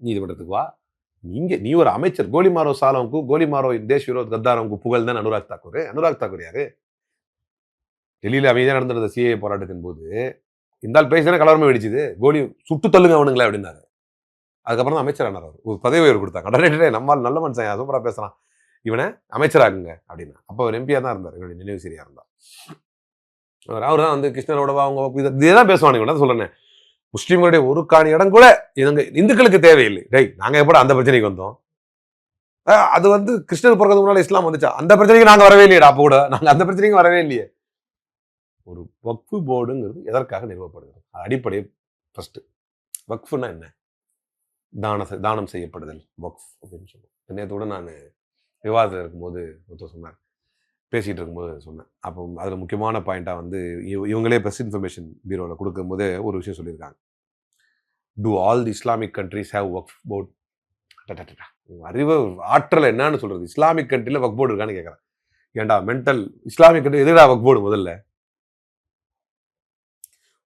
நீதிமன்றத்துக்கு வா. நீங்க நீ ஒரு அமைச்சர். கோலிமாரோ சாலவுக்கு கோலிமாரோ தேஷ் விரோத் கத்தாரம்க்கு புகழ் தான் அனுராக் தாக்கூர். அனுராக் தாக்கூர் யாரு? டெல்லியில அமைதியாக நடந்திருந்த சிஏ போராட்டத்தின் போது இந்தால் பேசினா கலவரமே வெடிச்சுது. கோலி சுட்டு தள்ளுங்க அவனுங்களே அப்படின்னாரு. அதுக்கப்புறம் தான் அமைச்சர் ஆனார் அவர். ஒரு பதவி உயர்வு கொடுத்தாங்க. உடனே நம்மால் நல்ல மனுஷன் சூப்பராக பேசுறான். இவனை அமைச்சராகுங்க அப்படின்னா. அப்போ அவர் எம்பியா தான் இருந்தார். என்னுடைய நினைவு சரியாக இருந்தா. அவர் அவர் தான் வந்து கிருஷ்ணரோட அவங்க இதை தான் பேசுவானுங்க. என்ன முஸ்லீம்களுடைய ஒரு காணி இடம் கூட இவங்க இந்துக்களுக்கு தேவையில்லை. டேய் நாங்கள் எப்படி அந்த பிரச்சனைக்கு வந்தோம்? அது வந்து கிருஷ்ணர் பிறகு முன்னால இஸ்லாம் வந்துச்சா? அந்த பிரச்சனைக்கு நாங்கள் வரவே இல்லையடா அப்போ கூட. நாங்கள் அந்த பிரச்சனைக்கு வரவே இல்லையே. ஒரு வக்ஃபு போர்டுங்கிறது எதற்காக நிறுவப்படுகிறது? அடிப்படை ஃபஸ்ட்டு வக்ஃபுனா என்ன? தான தானம் செய்யப்படுதல். வக்ஃப் அப்படின்னு சொல்லுவோம். நேற்று கூட நான் விவாதத்தில் இருக்கும்போது ஒருத்தர் சொன்னார். பேசிகிட்டு இருக்கும்போது சொன்னேன். அப்போ அதில் முக்கியமான பாயிண்ட்டாக வந்து இவ- இவங்களே ப்ரெஸ் இன்ஃபர்மேஷன் பீரோவில் கொடுக்கும்போது ஒரு விஷயம் சொல்லியிருக்காங்க. To all the Islamic countries have work board அறிவு ஆற்றல் என்னன்னு சொல்கிறது இஸ்லாமிக் கண்ட்ரியில் ஒர்க் போர்டு இருக்கான்னு கேட்குறேன். ஏன்டா மென்டல் இஸ்லாமிக் கண்ட்ரி எதுடா ஒர்க் போர்டு முதல்ல?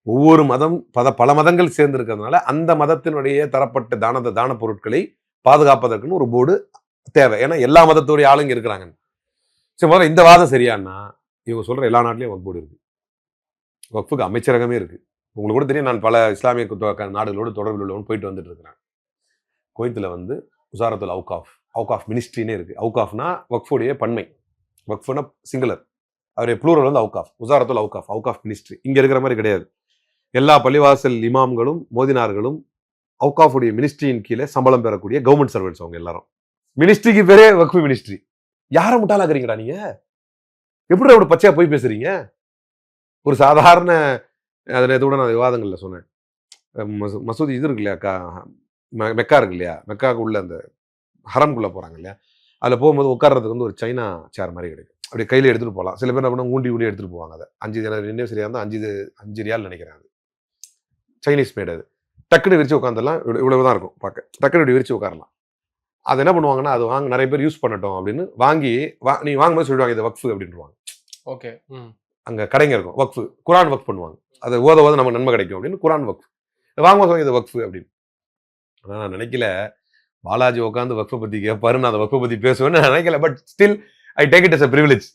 ஒவ்வொரு மதம் பத பல மதங்கள் சேர்ந்து இருக்கிறதுனால அந்த மதத்தினுடைய தரப்பட்ட தான தான பொருட்களை பாதுகாப்பதற்குன்னு ஒரு போர்டு தேவை. ஏன்னா எல்லா மதத்துடைய ஆளுங்க இருக்கிறாங்க சரி முதல்ல இந்த வாதம் சரியானா இவங்க சொல்கிற எல்லா நாட்டிலையும் வக்ஃப் போர்டு இருக்குது வக்ஃபுக்கு அமைச்சரகமே இருக்குது உங்களுக்கு கூட தெரியும் நான் பல இஸ்லாமிய நாடுகளோடு தொடர்பில் உள்ளவன் போயிட்டு வந்துட்டு இருக்கிறேன். கோயத்தில் வந்து உசாரத்துல் அவுகாஃப் அவுகாஃப் மினிஸ்ட்ரினே இருக்குது அவுகாஃப்னா வக்ஃபுடைய பன்மை. வக்ஃபுனா சிங்குலர். அவருடைய ப்ளூரல் வந்து அவுகாஃப் உசாரத்துல் அவுகாஃப் அவுகாஃப் மினிஸ்ட்ரி. இங்கே இருக்கிற மாதிரி கிடையாது. எல்லா பள்ளிவாசல் இமாம்களும் மோதினார்களும் அவுகாஃபுடைய மினிஸ்ட்ரியின் கீழே சம்பளம் பெறக்கூடிய கவர்மெண்ட் சர்வெண்ட்ஸ் அவங்க எல்லாரும். மினிஸ்ட்ரிக்கு பேரே வக்ஃபு மினிஸ்ட்ரி. யாரை முட்டாளாக்குறீங்களா நீங்க? எப்படி அப்படி பச்சையா போய் பேசுறீங்க? ஒரு சாதாரண அதில் கூட நான் விவாதங்களில் சொன்னேன். மசூதி இது இருக்கு இல்லையா கா மெ- மெக்கா இருக்கு இல்லையா மெக்காவுக்கு உள்ள அந்த ஹரம்குள்ளே போகிறாங்க இல்லையா அதில் போகும்போது உட்கார்றதுக்கு வந்து ஒரு சைனா சேர் மாதிரி கிடைக்கும். அப்படியே கையில் எடுத்துகிட்டு போகலாம் சில பேர் என்ன பண்ணுவாங்க, ஊண்டி ஊண்டி எடுத்துகிட்டு போவாங்க அதை. அஞ்சு தினம் நினைவு சரியாக இருந்தால் அஞ்சு அஞ்சு ரியால் நினைக்கிறேன் அது. சைனீஸ் மேட் அது. டக்குனு விரிச்சு உட்காந்துலாம் இவ்வளவு தான் இருக்கும் பார்க்க. டக்குனு இப்படி விரிச்சு உட்காரலாம். அது என்ன பண்ணுவாங்கன்னா அது வாங்க நிறைய பேர் யூஸ் பண்ணட்டும் அப்படின்னு வாங்கி வா நீ வாங்கும்போது சொல்லிடுவாங்க இது வக்ஃபு அப்படின்வாங்க ஓகே. அங்க கடைங்க இருக்கும் வக்ஃபு. குரான் வக்ஃப் பண்ணுவாங்க. அது ஓத ஓத நமக்கு நன்மை கிடைக்கும் அப்படின்னு குரான் வக்ஃப். வாங்கும்போது இது வக்ஃபு அப்படின்னு. ஆனா நான் நினைக்கல. பாலாஜி உட்காந்து வக்ஃபை பத்தி கேட்பாரு நான் அந்த வக்ஃபை பத்தி பேசுவேன்னு நான் நினைக்கல. But still I take it as a privilege.